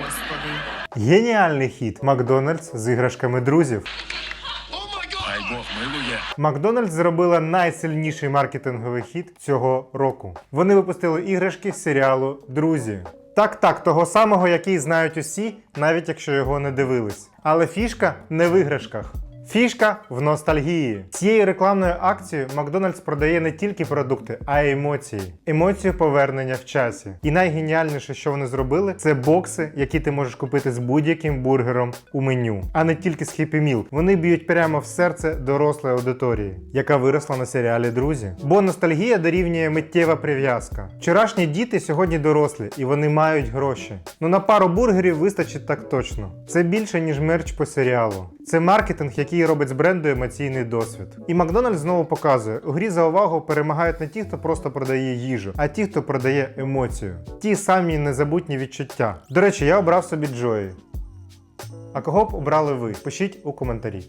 господи. Геніальний хід Макдональдс з іграшками друзів. Макдональдс зробила найсильніший маркетинговий хід цього року. Вони випустили іграшки з серіалу Друзі. Так, так, того самого, який знають усі, навіть якщо його не дивились. Але фішка не в іграшках. Фішка в ностальгії. Цією рекламною акцією Макдональдс продає не тільки продукти, а й емоції. Емоцію повернення в часі. І найгеніальніше, що вони зробили, це бокси, які ти можеш купити з будь-яким бургером у меню, а не тільки з Happy Meal. Вони б'ють прямо в серце дорослої аудиторії, яка виросла на серіалі Друзі. Бо ностальгія дорівнює миттєва прив'язка. Вчорашні діти сьогодні дорослі, і вони мають гроші. Ну на пару бургерів вистачить так точно. Це більше ніж мерч по серіалу. Це маркетинг, який робить з бренду емоційний досвід. І Макдональдс знову показує: у грі за увагу перемагають не ті, хто просто продає їжу, а ті, хто продає емоцію. Ті самі незабутні відчуття. До речі, я обрав собі Джої. А кого б обрали ви? Пишіть у коментарі.